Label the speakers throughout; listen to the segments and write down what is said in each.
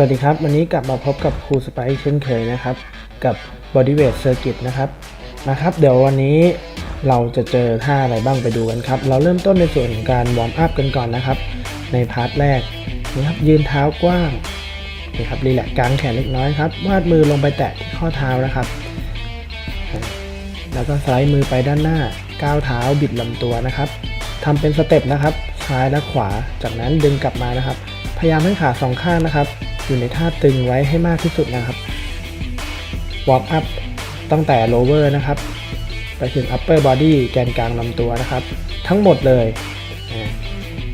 Speaker 1: วัสดีครับ วันนี้กลับมาพบกับครูสไปซ์เช่นเคยนะครับ กับ Bodyweight Circuit นะครับนะครับ เดี๋ยววันนี้เราจะเจอท่าอะไรบ้างไปดูกันครับ เราเริ่มต้นในส่วนของการวอร์มอัพกันก่อนนะครับ ในพาร์ทแรกนะครับยืนเท้ากว้างนะครับรีแลกซ์กางแขนเล็กน้อยครับวาดมือลงไปแตะที่ข้อเท้านะครับ แล้วก็สไลด์มือไปด้านหน้าก้าวเท้าบิดลำตัวนะครับทำเป็นสเต็ปนะครับซ้ายและขวาจากนั้นดึงกลับมานะครับ พยายามให้ขาสองข้างนะครับ อยู่ในท่าตึงไว้ให้มากที่สุดนะครับวอร์มอัพตั้งแต่ lower นะครับ ไปถึง upper body แกนกลางลำตัวนะครับ ทั้งหมดเลย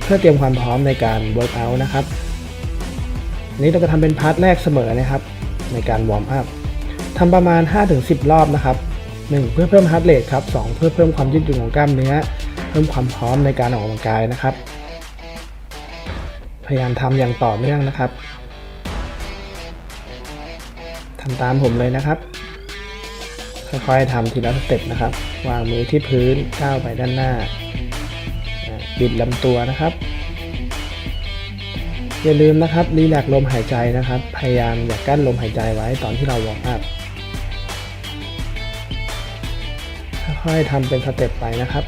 Speaker 1: เพื่อเตรียมความพร้อมในการ work out นะครับนนี้เราจะทำเป็นพาร์ทแรกเสมอนะครับ ในการวอร์มอัพทำประมาณ 5-10 รอบนะครับ 1 เพื่อเพิ่ม heart rate ครับ 2 เพื่อเพิ่มความยืดหยุ่นของกล้ามเนื้อ เพิ่มความพร้อมในการออกกำลังกายนะครับ พยายามทำอย่างต่อเนื่องนะครับ ทำตามผมเลยนะครับ ค่อยๆทำทีละสเต็ปนะครับ วางมือที่พื้นก้าวไปด้านหน้า บิดลำตัวนะครับ อย่าลืมนะครับรีแลกซ์ลมหายใจนะครับ พยายามอย่ากกั้นลมหายใจไว้ตอนที่เราวอร์มอัพค่อยๆทำเป็นสเต็ปไปนะครับ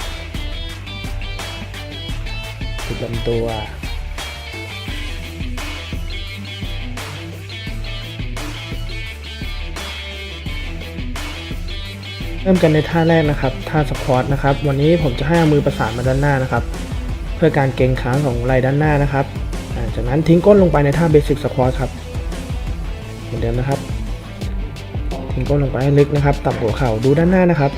Speaker 1: บิดลำตัว เริ่มกันในท่าแรกนะครับ ท่าสควอตนะครับ วันนี้ผมจะให้มือประสานมาด้านหน้านะครับ เพื่อการเกรงขาของไหล่ด้านหน้านะครับ จากนั้นทิ้งก้นลงไปในท่าเบสิกสควอตครับ เหมือนเดิมนะครับ ทิ้งก้นลงไปให้ลึกนะครับต่ำหัวเข่าดูด้านหน้านะครับ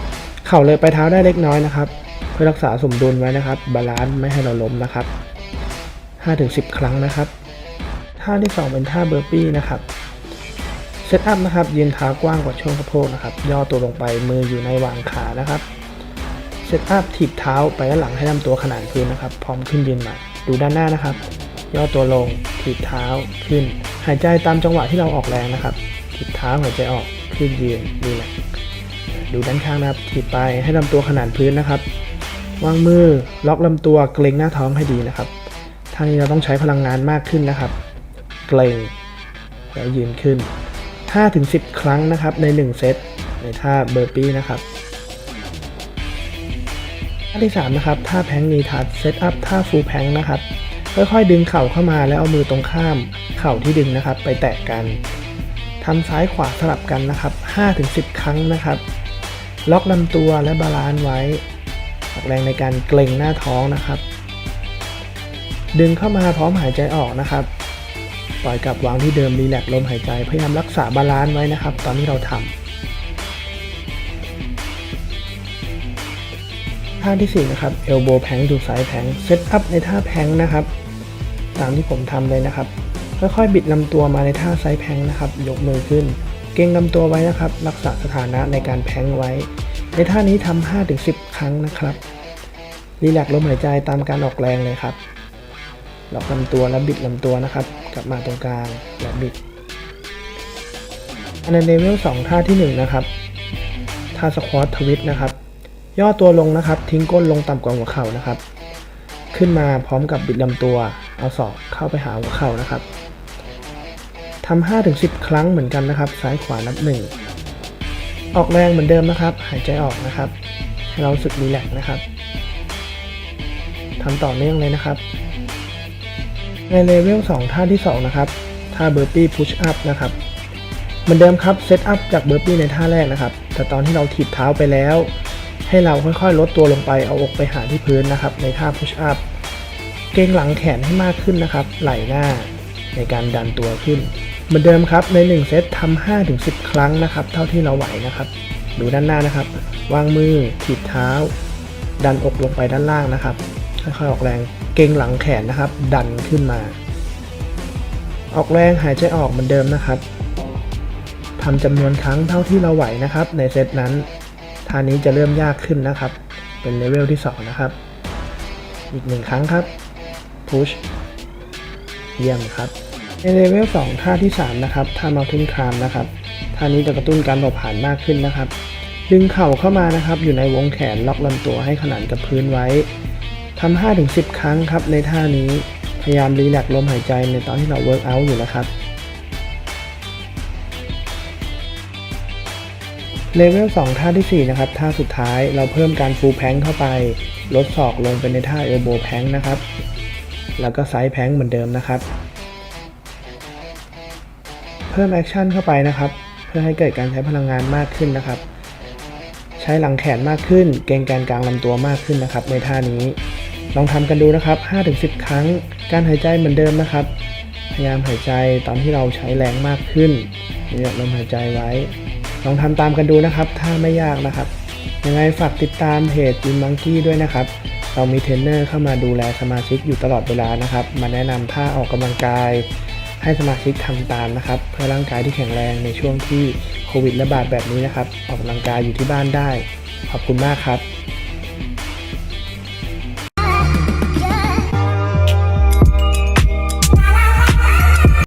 Speaker 1: เข่าเลยไปเท้าได้เล็กน้อยนะครับ เพื่อรักษาสมดุลไว้นะครับ บาลานซ์ไม่ให้เราล้มนะครับ5-10 ครั้งนะครับ ท่าที่ 2 เป็นท่าเบอร์ปี้นะครับ เซตอัพนะครับยืนเท้ากว้างกว่าช่วงสะโพกนะครับ ย่อตัวลงไปมืออยู่ในวางขานะครับเซตอัพถีบเท้าไปด้านหลังให้ลำตัวขนานพื้นนะครับ พร้อมขึ้นยืนใหม่ดูด้านหน้านะครับ ย่อตัวลงถีบเท้าขึ้น หายใจตามจังหวะที่เราออกแรงนะครับถีบเท้าหายใจออกขึ้นยืนดีแหละดูด้านข้างนะครับถีบไปให้ลำตัวขนานพื้นนะครับวางมือล็อกลำตัวเกรงหน้าท้องให้ดีนะครับท่านี้เราต้องใช้พลังงานมากขึ้นนะครับ เกรงแล้วยืนขึ้น 5-10 ครั้งนะครับใน 1 เซตในท่าเบอร์ปี้นะครับท่าที่3นะครับท่าแพงนีทัดเซตอัพท่าฟูลแพงนะครับค่อยๆ ดึงเข่าเข้ามาแล้วเอามือตรงข้าม เข่าที่ดึงนะครับ ไปแตะกันทำซ้ายขวาสลับกันนะครับ 5-10 ครั้งนะครับ ล็อกลำตัวและบาลานซ์ไว้ออกแรงในการเกร็งหน้าท้องนะครับ ดึงเข้ามาพร้อมหายใจออกนะครับ ปล่อยกลับวางที่เดิมรีแลกซ์ลมหายใจพยายามรักษาบาลานซ์ไว้นะครับ ตอนที่เราทำท่าที่4นะครับเอลโบแพงดูไซด์แพงเซตอัพในท่าแพงนะครับ ตามที่ผมทำเลยนะครับ ค่อยๆ บิดลำตัวมาในท่าไซด์แพงนะครับ ยกมือขึ้น เก่งลำตัวไว้นะครับ รักษาสถานะในการแพงไว้ ในท่านี้ทำ5-10 ครั้งนะครับรีแลกซ์ลมหายใจตามการออกแรงเลยครับ ล็อกลำตัวและบิดลำตัวนะครับ กลับมาตรงกลางและบิดอันในเลเวล2ท่าที่ 1 นะครับท่าสควอตทวิตนะครับ ย่อตัวลงนะครับ ทิ้งก้นลงต่ำกว่าหัวเข่านะครับ ขึ้นมาพร้อมกับบิดลำตัว เอาศอกเข้าไปหาหัวเข่านะครับทำ5ถึง10 ครั้งเหมือนกันนะครับ ซ้ายขวานับหนึ่งออกแรงเหมือนเดิมนะครับ หายใจออกนะครับ ให้เราสึกรีแลกซ์นะครับทำต่อเนื่องเลยนะครับ ในเลเวล2ท่าที่ 2 นะครับ ท่าเบอร์ปี้พุชอัพนะครับ เหมือนเดิมครับเซตอัพจากเบอร์ปี้ในท่าแรกนะครับ แต่ตอนที่เราถีบเท้าไปแล้ว ให้เราค่อยๆ ลดตัวลงไปเอาอกไปหาที่พื้นนะครับ ในท่าพุชอัพเกรงหลังแขนให้มากขึ้นนะครับ ไหล่หน้าในการดันตัวขึ้น เหมือนเดิมครับใน 1 เซตทำ5ถึง10 ครั้งนะครับ เท่าที่เราไหวนะครับ ดูด้านหน้านะครับ วางมือถีบเท้า ดันอกลงไปด้านล่างนะครับ ค่อยๆออกแรง เกรงหลังแขนนะครับ ดันขึ้นมา ออกแรงหายใจออกเหมือนเดิมนะครับทำจำนวนครั้งเท่าที่เราไหวนะครับ ในเซตนั้นท่านี้จะเริ่มยากขึ้นนะครับ เป็นเลเวลที่2นะครับ อีกหนึ่งครั้งครับ push เยี่ยมครับ ในเลเวล2ท่าที่ 3 นะครับ ท่า mountain climb นะครับ ท่านี้จะกระตุ้นการเผาผลาญมากขึ้นนะครับ ดึงเข่าเข้ามานะครับ อยู่ในวงแขนล็อกลำตัวให้ขนานกับพื้นไว้ ทำ5ถึง10 ครั้งครับในท่านี้ พยายามรีแลกลมหายใจในตอนที่เราเวิร์กอัลอยู่นะครับ เลเวล 2 ท่าที่ 4 นะครับ ท่าสุดท้ายเราเพิ่มการฟูลแพงเข้าไป ลดศอกลงไปในท่าเอลโบแพงนะครับ แล้วก็ไซส์แพงเหมือนเดิมนะครับ เพิ่มแอคชั่นเข้าไปนะครับ เพื่อให้เกิดการใช้พลังงานมากขึ้นนะครับใช้หลังแขนมากขึ้น เกรงแกนกลางลำตัวมากขึ้นนะครับในท่านี้ ลองทำกันดูนะครับ 5-10 ครั้ง การหายใจเหมือนเดิมนะครับ พยายามหายใจตอนที่เราใช้แรงมากขึ้นเนี่ยลมหายใจไว้ ลองทำตามกันดูนะครับ ถ้าไม่ยากนะครับ ยังไงฝากติดตามเพจจิมมังกี้ด้วยนะครับ เรามีเทรนเนอร์เข้ามาดูแลสมาชิกอยู่ตลอดเวลานะครับ มาแนะนำท่าออกกำลังกาย ให้สมาชิกทำตามนะครับ เพื่อร่างกายที่แข็งแรงในช่วงที่โควิดระบาดแบบนี้นะครับ ออกกำลังกายอยู่ที่บ้านได้ ขอบคุณมากครับ